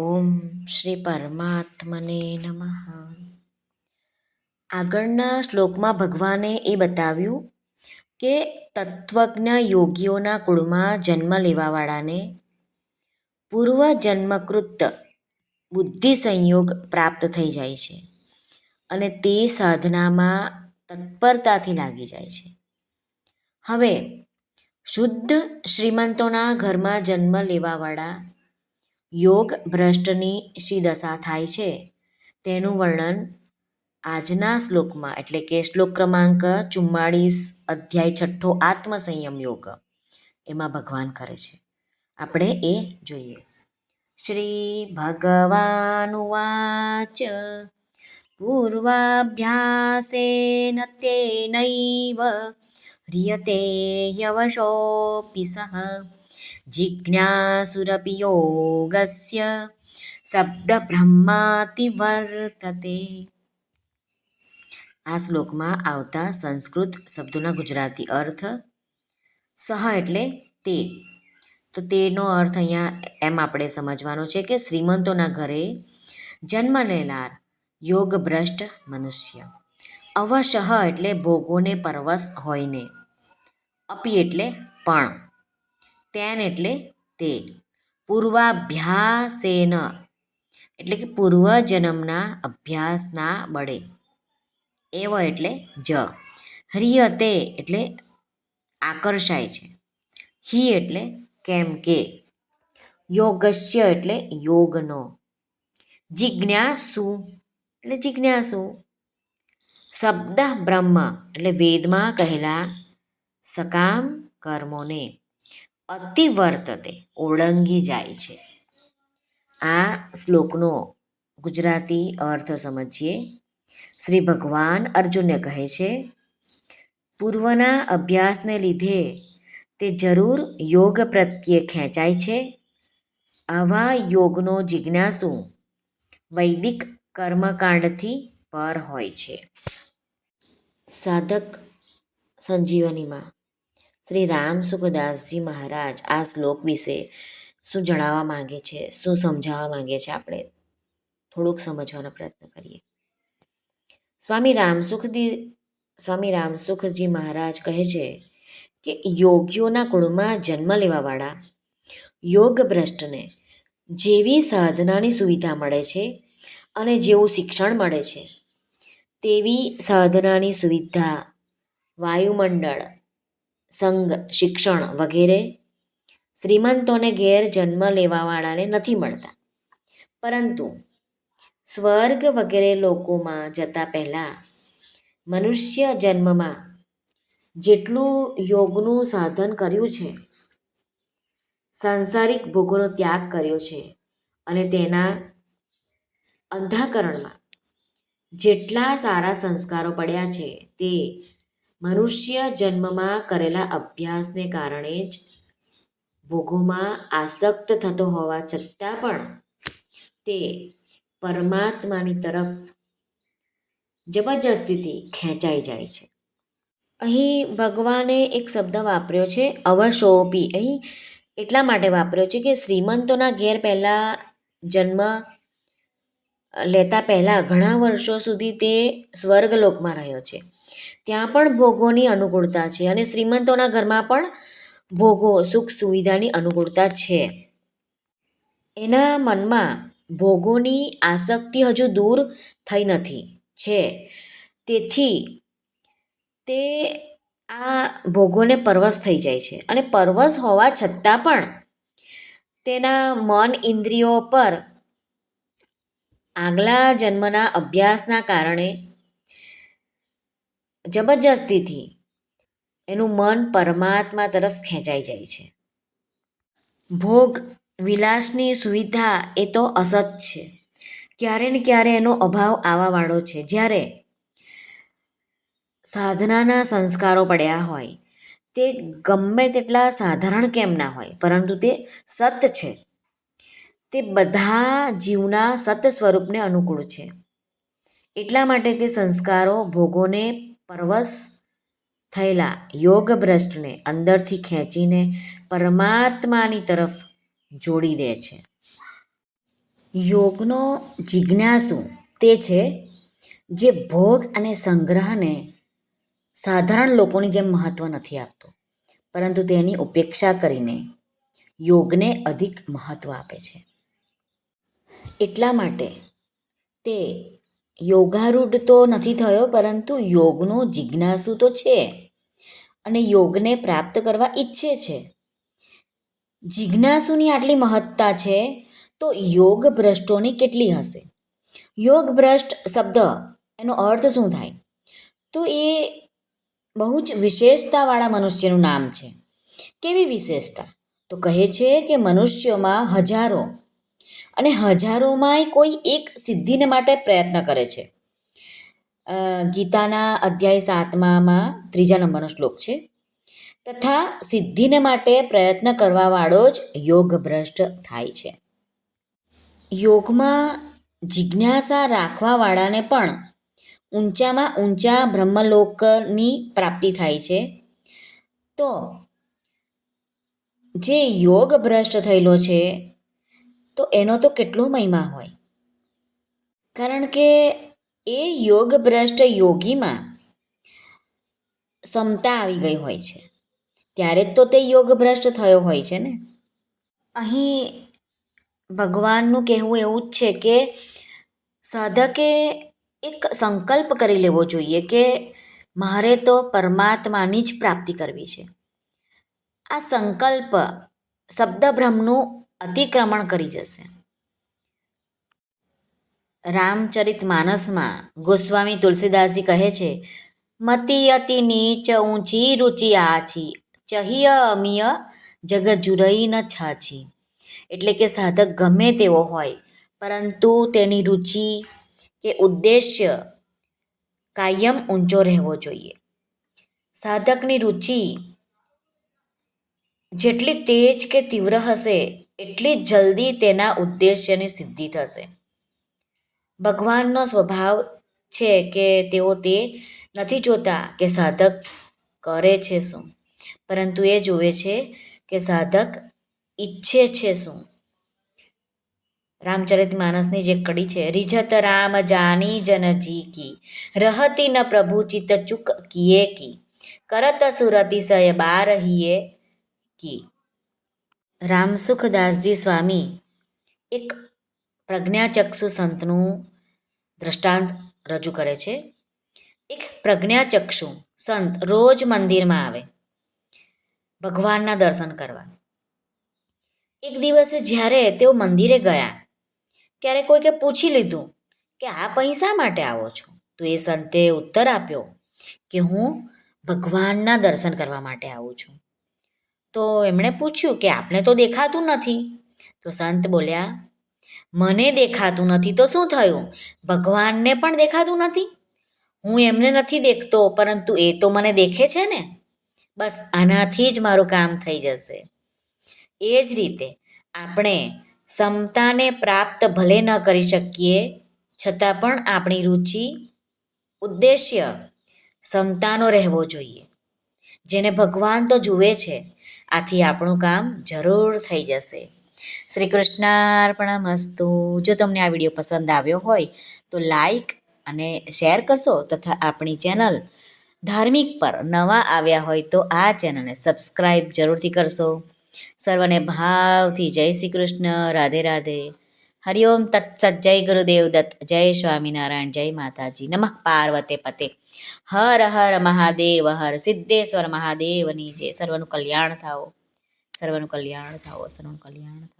ઓમ શ્રી પરમાત્મને નમઃ. આગળના શ્લોકમાં ભગવાને એ બતાવ્યું કે તત્વજ્ઞ યોગીઓના કુળમાં જન્મ લેવાવાળાને પૂર્વજન્મકૃત બુદ્ધિ સંયોગ પ્રાપ્ત થઈ જાય છે અને તે સાધનામાં તત્પરતાથી લાગી જાય છે. હવે શુદ્ધ શ્રીમંતોના ઘરમાં જન્મ લેવાવાળા યોગ ભ્રષ્ટની શી દશા થાય છે તેનું વર્ણન આજના શ્લોકમાં એટલે કે શ્લોક ક્રમાંક ચુમ્માળીસ અધ્યાય છઠ્ઠો આત્મસંયમ યોગ એમાં ભગવાન કરે છે આપણે એ જોઈએ શ્રી ભગવાનુવાચ પૂર્વાભ્યાસેન તેનૈવ ह्रियते यवशोऽपि सः જિજ્ઞાસુરપી યોગસ્ય શબ્દ બ્રહ્માતિવર્તતે આ શ્લોકમાં આવતા સંસ્કૃત શબ્દોના ગુજરાતી અર્થ સહ એટલે તે તો તેનો અર્થ અહીંયા એમ આપણે સમજવાનો છે કે શ્રીમંતોના ઘરે જન્મ લેનાર યોગભ્રષ્ટ મનુષ્ય અવશઃ એટલે ભોગોને પરવશ હોયને અપી એટલે પણ તેન એટલે તે. પૂર્વાભ્યાસેન. એટલે કે પૂર્વજન્મના અભ્યાસના બળે. એવ એટલે જ. હરિયતે એટલે આકર્ષાય છે. હિ એટલે કેમ કે. યોગસ્ય એટલે યોગનો. જિજ્ઞાસુ એટલે જિજ્ઞાસુ. શબ્દ બ્રહ્મ એટલે વેદમાં કહેલા સકામ કર્મોને. અતિવર્તતે ઓળંગી જાય છે. આ શ્લોકનો ગુજરાતી અર્થ સમજીએ. શ્રી ભગવાન અર્જુનને કહે છે, પૂર્વના અભ્યાસને લીધે તે જરૂર યોગ પ્રત્યે ખેંચાય છે. આવા યોગનો જિજ્ઞાસુ વૈદિક કર્મકાંડથી પર હોય છે. સાધક સંજીવનીમાં શ્રી રામ સુખદાસજી મહારાજ આ શ્લોક વિશે શું જણાવવા માંગે છે, શું સમજાવવા માંગે છે આપણે? થોડુંક સમજવાનો પ્રયત્ન કરીએ. સ્વામી રામસુખદી સ્વામી રામસુખજી મહારાજ કહે છે કે યોગીઓના કુળમાં જન્મ લેવાવાળા યોગ ભ્રષ્ટને જેવી સાધનાની સુવિધા મળે છે અને જેવું શિક્ષણ મળે છે, તેવી સાધનાની સુવિધા વાયુમંડળ સંઘ શિક્ષણ વગેરે શ્રીમંતોને ઘેર જન્મ લેવાવાળાને નથી મળતા. પરંતુ સ્વર્ગ વગેરે લોકોમાં જતા પહેલાં મનુષ્ય જન્મમાં જેટલું યોગનું સાધન કર્યું છે, સાંસારિક ભોગોનો ત્યાગ કર્યો છે અને તેના અંધાકરણમાં જેટલા સારા સંસ્કારો પડ્યા છે તે મનુષ્ય જન્મમાં કરેલા અભ્યાસને કારણે જ ભોગોમાં આસક્ત થતો હોવા છતાં પણ તે પરમાત્માની તરફ જબરજસ્તીથી ખેંચાઈ જાય છે. અહીં ભગવાને એક શબ્દ વાપર્યો છે, અવશોપી. અહીં એટલા માટે વાપર્યો છે કે શ્રીમંતોના ઘેર પહેલાં જન્મ લેતા પહેલાં ઘણા વર્ષો સુધી તે સ્વર્ગલોકમાં રહ્યો છે. ત્યાં પણ ભોગોની અનુકૂળતા છે અને શ્રીમંતોના ઘરમાં પણ ભોગો, સુખ સુવિધાની અનુકૂળતા છે. એના મનમાં ભોગોની આસક્તિ હજુ દૂર થઈ નથી, છે. તેથી તે આ ભોગોને પરવશ થઈ જાય છે અને પરવશ હોવા છતાં પણ તેના મન ઇન્દ્રિયો પર આગલા જન્મના અભ્યાસના કારણે જબરજસ્તીથી એનું મન પરમાત્મા તરફ ખેંચાઈ જાય છે. ભોગ વિલાસની સુવિધા એ તો અસત છે. ક્યારે ને ક્યારે એનો અભાવ આવવાવાળો છે. જ્યારે સાધનાના સંસ્કારો પડ્યા હોય, તે ગમે તેટલા સાધારણ કેમ ના હોય, પરંતુ તે સત છે. તે બધા જીવના સત સ્વરૂપને અનુકૂળ છે. એટલા માટે તે સંસ્કારો ભોગોને પરવશ થયેલા યોગભ્રષ્ટને અંદરથી ખેંચીને પરમાત્માની તરફ જોડી દે છે. યોગનો જિજ્ઞાસુ તે છે જે ભોગ અને સંગ્રહને સાધારણ લોકોની જેમ મહત્ત્વ નથી આપતો, પરંતુ તેની ઉપેક્ષા કરીને યોગને અધિક મહત્ત્વ આપે છે. એટલા માટે તે યોગારૂઢ તો નથી થયો, પરંતુ યોગનો જિજ્ઞાસુ તો છે અને યોગને પ્રાપ્ત કરવા ઈચ્છે છે. જિજ્ઞાસુની આટલી મહત્તા છે તો યોગ ભ્રષ્ટોની કેટલી હશે? યોગ ભ્રષ્ટ શબ્દ એનો અર્થ શું થાય? તો એ બહુ જ વિશેષતાવાળા મનુષ્યનું નામ છે. કેવી વિશેષતા? તો કહે છે કે મનુષ્યોમાં હજારો અને હજારોમાંય કોઈ એક સિદ્ધિને માટે પ્રયત્ન કરે છે. ગીતાના અધ્યાય સાતમામાં ત્રીજા નંબરનો શ્લોક છે. તથા સિદ્ધિને માટે પ્રયત્ન કરવાવાળો જ યોગ ભ્રષ્ટ થાય છે. યોગમાં જિજ્ઞાસા રાખવાવાળાને પણ ઊંચામાં ઊંચા બ્રહ્મલોકની પ્રાપ્તિ થાય છે. તો જે યોગ ભ્રષ્ટ થયેલો છે તો એનો તો કેટલો મહિમા હોય? કારણ કે એ યોગ ભ્રષ્ટ યોગીમાં ક્ષમતા આવી ગઈ હોય છે. ત્યારે જ તો તે યોગ ભ્રષ્ટ થયો હોય છે ને? અહીં ભગવાનનું કહેવું એવું જ છે કે સાધકે એક સંકલ્પ કરી લેવો જોઈએ કે મારે તો પરમાત્માની જ પ્રાપ્તિ કરવી છે. આ સંકલ્પ શબ્દભ્રમનું અતિક્રમણ કરી જશે. રામચરિત માનસમાં ગોસ્વામી તુલસીદાસજી કહે છે, મતી અતિ નીચ ઊંચી રુચિ આછી ચહિય અમિય જગત જુરઈ ન છાછી. એટલે કે સાધક ગમે તેવો હોય, પરંતુ તેની રુચિ કે ઉદ્દેશ્ય કાયમ ઊંચો રહેવો જોઈએ. સાધકની રુચિ જેટલી તેજ કે તીવ્ર હશે એટલી જલ્દી તેના ઉદ્દેશ્યની સિદ્ધિ થશે. ભગવાનનો સ્વભાવ છે કે તેઓ તે નથી જોતા કે સાધક કરે છે શું. પરંતુ એ જુએ છે કે સાધક ઈચ્છે છે શું. રામચરિત માનસની જે કડી છે રિજત રામ જાની જન જી કી, રહતી ન પ્રભુ ચિત ચુક કિયે કી, કરત સુરતી સય બાર હિયે કી. રામસુખદાસજી સ્વામી, એક પ્રજ્ઞાચક્ષુ સંતનું દ્રષ્ટાંત રજૂ કરે છે. એક પ્રજ્ઞાચક્ષુ સંત રોજ મંદિરમાં આવે, ભગવાનના દર્શન કરવા. એક દિવસે જ્યારે તેઓ મંદિરે ગયા, ત્યારે કોઈકે પૂછી લીધું કે અહીં શા માટે આવો છો? તો એ સંતે ઉત્તર આપ્યો કે હું ભગવાનના દર્શન કરવા માટે આવું છું. તો એમણે પૂછ્યું કે આપને તો દેખાતું નથી. તો સંત બોલ્યા, મને દેખાતું નથી તો શું થયું? ભગવાનને પણ દેખાતું નથી? હું એમને નથી દેખતો, પરંતુ એ તો મને દેખે છે ને? બસ આનાથી જ મારું કામ થઈ જશે. એ જ રીતે આપણે ક્ષમતાને પ્રાપ્ત ભલે ન કરી શકીએ, છતાં પણ આપણી રુચિ, ઉદ્દેશ્ય ક્ષમતાનો રહેવો જોઈએ. જેને ભગવાન તો જુએ છે આથી આપણું કામ જરૂર થઈ જશે. શ્રી કૃષ્ણાર્પણમસ્તુ જો તમને આ વીડિયો પસંદ આવ્યો હોય, તો લાઈક અને શેર કરશો તથા આપણી ચેનલ ધાર્મિક પર નવા આવ્યા હોય તો આ ચેનલને સબસ્ક્રાઈબ જરૂરથી કરશો. સર્વને ભાવથી જય શ્રી કૃષ્ણ રાધે રાધે. હરિઓમ તત્સત જય ગુરુદેવ દત્ત જય સ્વામિનારાયણ જય માતાજી નમઃ પાર્વતે પતે હર હર મહાદેવ હર સિદ્ધેશ્વર મહાદેવની જય સર્વનું કલ્યાણ થાઓ સર્વનું કલ્યાણ થાઓ સર્વનું કલ્યાણ થાઓ